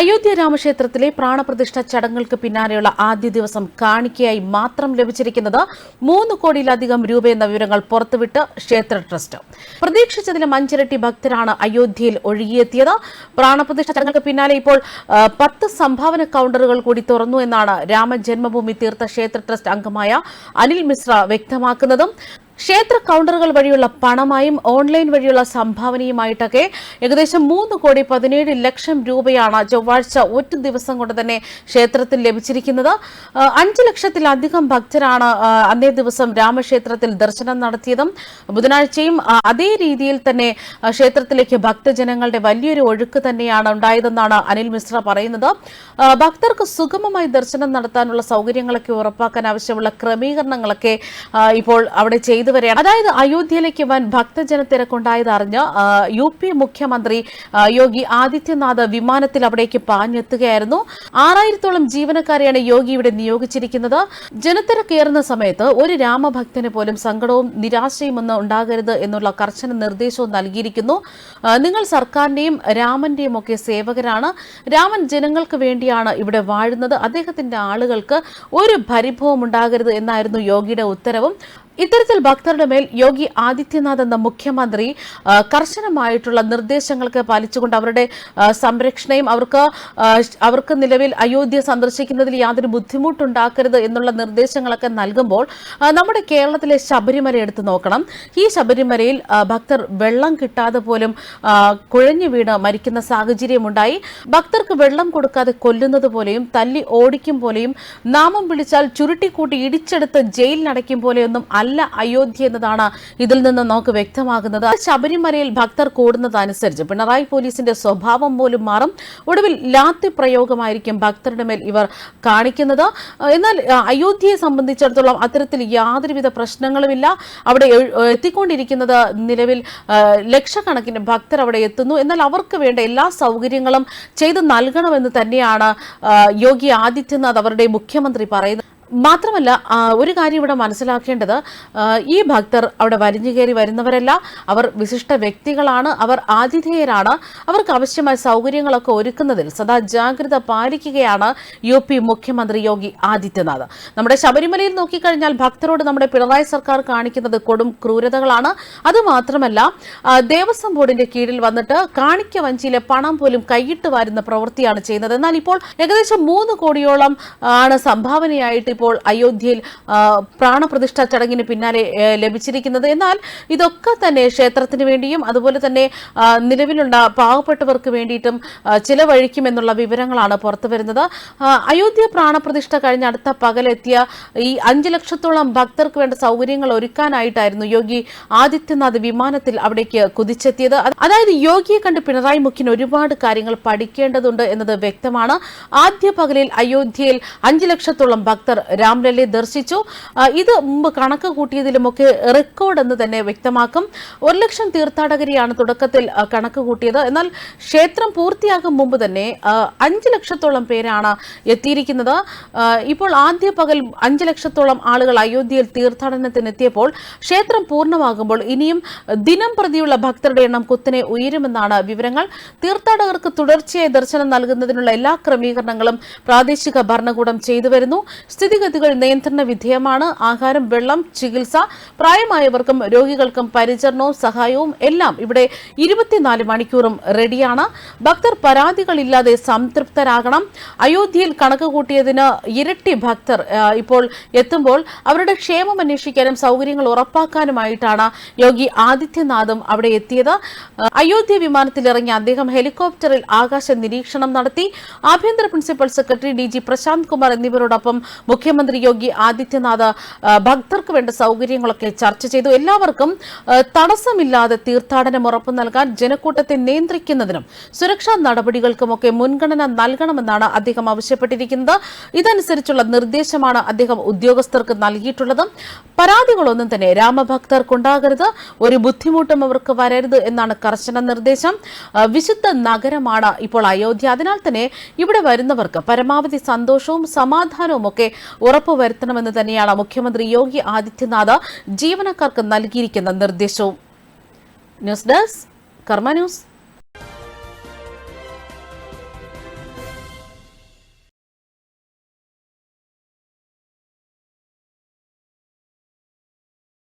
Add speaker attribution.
Speaker 1: അയോധ്യ രാമക്ഷേത്രത്തിലെ പ്രാണപ്രതിഷ്ഠ ചടങ്ങുകൾക്ക് പിന്നാലെയുള്ള ആദ്യ ദിവസം കാണിക്കയായി മാത്രം ലഭിച്ചിരിക്കുന്നത് മൂന്ന് കോടിയിലധികം രൂപയെന്ന വിവരങ്ങൾ പുറത്തുവിട്ട് ക്ഷേത്ര ട്രസ്റ്റ്. പ്രതീക്ഷിച്ചതിലും അഞ്ചിരട്ടി ഭക്തരാണ് അയോധ്യയിൽ ഒഴുകിയെത്തിയത്. പ്രാണപ്രതിഷ്ഠ ചടങ്ങുകൾക്ക് പിന്നാലെ ഇപ്പോൾ പത്ത് സംഭാവന കൌണ്ടറുകൾ കൂടി തുറന്നു എന്നാണ് രാമജന്മഭൂമി തീർത്ഥ ക്ഷേത്ര ട്രസ്റ്റ് അംഗമായ അനിൽ മിശ്ര വ്യക്തമാക്കുന്നതും. ക്ഷേത്ര കൌണ്ടറുകൾ വഴിയുള്ള പണമായും ഓൺലൈൻ വഴിയുള്ള സംഭാവനയുമായിട്ടൊക്കെ ഏകദേശം മൂന്ന് കോടി പതിനേഴ് ലക്ഷം രൂപയാണ് ചൊവ്വാഴ്ച ഒറ്റ ദിവസം കൊണ്ട് തന്നെ ക്ഷേത്രത്തിൽ ലഭിച്ചിരിക്കുന്നത്. അഞ്ച് ലക്ഷത്തിലധികം ഭക്തരാണ് അന്നേ ദിവസം രാമക്ഷേത്രത്തിൽ ദർശനം നടത്തിയതും ബുധനാഴ്ചയും അതേ രീതിയിൽ തന്നെ ക്ഷേത്രത്തിലേക്ക് ഭക്തജനങ്ങളുടെ വലിയൊരു ഒഴുക്ക് തന്നെയാണ് ഉണ്ടായതെന്നാണ് അനിൽ മിശ്ര പറയുന്നത്. ഭക്തർക്ക് സുഗമമായി ദർശനം നടത്താനുള്ള സൗകര്യങ്ങളൊക്കെ ഉറപ്പാക്കാൻ ആവശ്യമുള്ള ക്രമീകരണങ്ങളൊക്കെ ഇപ്പോൾ അവിടെ ചെയ്തു വരികയാണ് അതായത് അയോധ്യയിലേക്ക് വൻ ഭക്തജന തിരക്കുണ്ടായത് അറിഞ്ഞ് യു പി മുഖ്യമന്ത്രി യോഗി ആദിത്യനാഥ് വിമാനത്തിൽ അവിടേക്ക് പാഞ്ഞെത്തുകയായിരുന്നു. ആറായിരത്തോളം ജീവനക്കാരെയാണ് യോഗി ഇവിടെ നിയോഗിച്ചിരിക്കുന്നത്. ജനത്തിരക്കേറുന്ന സമയത്ത് ഒരു രാമഭക്തന് പോലും സങ്കടവും നിരാശയും ഒന്നും ഉണ്ടാകരുത് എന്നുള്ള കർശന നിർദ്ദേശവും നൽകിയിരിക്കുന്നു. നിങ്ങൾ സർക്കാരിന്റെയും രാമന്റെയും ഒക്കെ സേവകരാണ്. രാമൻ ജനങ്ങൾക്ക് വേണ്ടിയാണ് ഇവിടെ വാഴുന്നത്. അദ്ദേഹത്തിന്റെ ആളുകൾക്ക് ഒരു പരിഭവം ഉണ്ടാകരുത് എന്നായിരുന്നു യോഗിയുടെ ഉത്തരവും. ഇത്തരത്തിൽ ഭക്തരുടെ മേൽ യോഗി ആദിത്യനാഥ് എന്ന മുഖ്യമന്ത്രി കർശനമായിട്ടുള്ള നിർദ്ദേശങ്ങൾക്ക് പാലിച്ചുകൊണ്ട് അവരുടെ സംരക്ഷണയും അവർക്ക് അവർക്ക് നിലവിൽ അയോധ്യ സന്ദർശിക്കുന്നതിൽ യാതൊരു ബുദ്ധിമുട്ടുണ്ടാക്കരുത് എന്നുള്ള നിർദ്ദേശങ്ങളൊക്കെ നൽകുമ്പോൾ നമ്മുടെ കേരളത്തിലെ ശബരിമല എടുത്തു നോക്കണം. ഈ ശബരിമലയിൽ ഭക്തർ വെള്ളം കിട്ടാതെ പോലും കുഴഞ്ഞു വീണ് മരിക്കുന്ന സാഹചര്യമുണ്ടായി ഭക്തർക്ക് വെള്ളം കൊടുക്കാതെ കൊല്ലുന്നത് പോലെയും തല്ലി ഓടിക്കും പോലെയും നാമം വിളിച്ചാൽ ചുരുട്ടിക്കൂട്ടി ഇടിച്ചെടുത്ത് ജയിലിനടയ്ക്കും പോലെയൊന്നും അല്ല അയോധ്യ എന്നതാണ് ഇതിൽ നിന്ന് നമുക്ക് വ്യക്തമാകുന്നത്. ശബരിമലയിൽ ഭക്തർ കൂടുന്നതനുസരിച്ച് പിണറായി പോലീസിന്റെ സ്വഭാവം പോലും മാറും. ഒടുവിൽ ലാത്തി പ്രയോഗമായിരിക്കും ഭക്തരുടെ മേൽ ഇവർ കാണിക്കുന്നത്. എന്നാൽ അയോധ്യയെ സംബന്ധിച്ചിടത്തോളം അത്തരത്തിൽ യാതൊരുവിധ പ്രശ്നങ്ങളുമില്ല. അവിടെ എത്തിക്കൊണ്ടിരിക്കുന്നത് നിലവിൽ ലക്ഷക്കണക്കിന് ഭക്തർ അവിടെ എത്തുന്നു. എന്നാൽ അവർക്ക് വേണ്ട എല്ലാ സൗകര്യങ്ങളും ചെയ്തു നൽകണമെന്ന് തന്നെയാണ് യോഗി ആദിത്യനാഥ് അവരുടെ മുഖ്യമന്ത്രി പറയുന്നത്. മാത്രമല്ല ഒരു കാര്യം ഇവിടെ മനസ്സിലാക്കേണ്ടത് ഈ ഭക്തർ അവിടെ വരിഞ്ഞു കയറി വരുന്നവരല്ല. അവർ വിശിഷ്ട വ്യക്തികളാണ്. അവർ ആതിഥേയരാണ്. അവർക്ക് ആവശ്യമായ സൗകര്യങ്ങളൊക്കെ ഒരുക്കുന്നതിൽ സദാ ജാഗ്രത പാലിക്കുകയാണ് യു പി മുഖ്യമന്ത്രി യോഗി ആദിത്യനാഥ്. നമ്മുടെ ശബരിമലയിൽ നോക്കിക്കഴിഞ്ഞാൽ ഭക്തരോട് നമ്മുടെ പിണറായി സർക്കാർ കാണിക്കുന്നത് കൊടും ക്രൂരതകളാണ്. അതുമാത്രമല്ല ദേവസ്വം ബോർഡിന്റെ കീഴിൽ വന്നിട്ട് കാണിക്ക വഞ്ചിയിലെ പണം പോലും കൈയിട്ട് വാരുന്ന പ്രവൃത്തിയാണ് ചെയ്യുന്നത്. എന്നാൽ ഇപ്പോൾ ഏകദേശം മൂന്ന് കോടിയോളം ആണ് സംഭാവനയായിട്ട് ഇപ്പോൾ അയോധ്യയിൽ പ്രാണപ്രതിഷ്ഠ ചടങ്ങിന് പിന്നാലെ ലഭിച്ചിരിക്കുന്നത്. എന്നാൽ ഇതൊക്കെ തന്നെ ക്ഷേത്രത്തിന് വേണ്ടിയും അതുപോലെ തന്നെ നിലവിലുള്ള പാവപ്പെട്ടവർക്ക് വേണ്ടിയിട്ടും ചിലവഴിക്കും ചിലവഴിക്കുമെന്നുള്ള വിവരങ്ങളാണ് പുറത്തു വരുന്നത്. അയോധ്യ പ്രാണപ്രതിഷ്ഠ കഴിഞ്ഞ അടുത്ത പകലെത്തിയ ഈ അഞ്ച് ലക്ഷത്തോളം ഭക്തർക്ക് വേണ്ട സൗകര്യങ്ങൾ ഒരുക്കാനായിട്ടായിരുന്നു യോഗി ആദിത്യനാഥ് വിമാനത്തിൽ അവിടേക്ക് കുതിച്ചെത്തിയത്. അത് അതായത് യോഗിയെ കണ്ട് പിണറായി മുഖ്യൻ ഒരുപാട് കാര്യങ്ങൾ പഠിക്കേണ്ടതുണ്ട് എന്നത് വ്യക്തമാണ്. ആദ്യ പകലിൽ അയോധ്യയിൽ അഞ്ച് ലക്ഷത്തോളം ഭക്തർ രാംലല്ലയെ ദർശിച്ചു. ഇത് മുമ്പ് കണക്ക് കൂട്ടിയതിലുമൊക്കെ റെക്കോർഡ് എന്ന് തന്നെ വ്യക്തമാക്കും. ഒരു ലക്ഷം തീർത്ഥാടകരെയാണ് തുടക്കത്തിൽ കണക്ക് കൂട്ടിയത്. എന്നാൽ ക്ഷേത്രം പൂർത്തിയാകും മുമ്പ് തന്നെ അഞ്ച് ലക്ഷത്തോളം പേരാണ് എത്തിയിരിക്കുന്നത്. ഇപ്പോൾ ആദ്യ പകൽ അഞ്ച് ലക്ഷത്തോളം ആളുകൾ അയോധ്യയിൽ തീർത്ഥാടനത്തിനെത്തിയപ്പോൾ ക്ഷേത്രം പൂർണമാകുമ്പോൾ ഇനിയും ദിനം പ്രതിയുള്ള ഭക്തരുടെ എണ്ണം കുത്തനെ ഉയരുമെന്നാണ് വിവരങ്ങൾ. തീർത്ഥാടകർക്ക് തുടർച്ചയായി ദർശനം നൽകുന്നതിനുള്ള എല്ലാ ക്രമീകരണങ്ങളും പ്രാദേശിക ഭരണകൂടം ചെയ്തു വരുന്നു. സ്ഥിതിഗതികൾ നിയന്ത്രണ വിധേയമാണ്. ആഹാരം വെള്ളം ചികിത്സ പ്രായമായവർക്കും രോഗികൾക്കും പരിചരണവും സഹായവും എല്ലാം ഇവിടെ ഇരുപത്തിനാല് മണിക്കൂറും റെഡിയാണ്. ഭക്തർ പരാതികളില്ലാതെ സംതൃപ്തരാകണം. അയോധ്യയിൽ കണക്ക് കൂട്ടിയതിന് ഇരട്ടി ഭക്തർ ഇപ്പോൾ എത്തുമ്പോൾ അവരുടെ ക്ഷേമം അന്വേഷിക്കാനും സൗകര്യങ്ങൾ ഉറപ്പാക്കാനുമായിട്ടാണ് യോഗി ആദിത്യനാഥും അവിടെ എത്തിയത്. അയോധ്യ വിമാനത്തിലിറങ്ങിയ അദ്ദേഹം ഹെലികോപ്റ്ററിൽ ആകാശ നിരീക്ഷണം നടത്തി. ആഭ്യന്തര principal secretary D G Prashant Kumar എന്നിവരോടൊപ്പം മുഖ്യമന്ത്രി യോഗി ആദിത്യനാഥ് ഭക്തർക്ക് വേണ്ട സൗകര്യങ്ങളൊക്കെ ചർച്ച ചെയ്തു. എല്ലാവർക്കും തടസ്സമില്ലാതെ തീർത്ഥാടനം ഉറപ്പു നൽകാൻ ജനക്കൂട്ടത്തെ നിയന്ത്രിക്കുന്നതിനും സുരക്ഷാ നടപടികൾക്കുമൊക്കെ മുൻഗണന നൽകണമെന്നാണ് അദ്ദേഹം ആവശ്യപ്പെട്ടിരിക്കുന്നത്. ഇതനുസരിച്ചുള്ള നിർദ്ദേശമാണ് അദ്ദേഹം ഉദ്യോഗസ്ഥർക്ക് നൽകിയിട്ടുള്ളത്. പരാതികളൊന്നും തന്നെ രാമഭക്തർക്കുണ്ടാകരുത് ഒരു ബുദ്ധിമുട്ടും അവർക്ക് വരരുത് എന്നാണ് കർശന നിർദ്ദേശം. വിശുദ്ധ നഗരമാണ് ഇപ്പോൾ അയോധ്യ. അതിനാൽ തന്നെ ഇവിടെ വരുന്നവർക്ക് പരമാവധി സന്തോഷവും സമാധാനവും ഒക്കെ ഉറപ്പുവരുത്തണമെന്ന് തന്നെയാണ് മുഖ്യമന്ത്രി യോഗി ആദിത്യനാഥ് ജീവനക്കാർക്ക് നൽകിയിരിക്കുന്ന നിർദ്ദേശവും. News desk Karma news.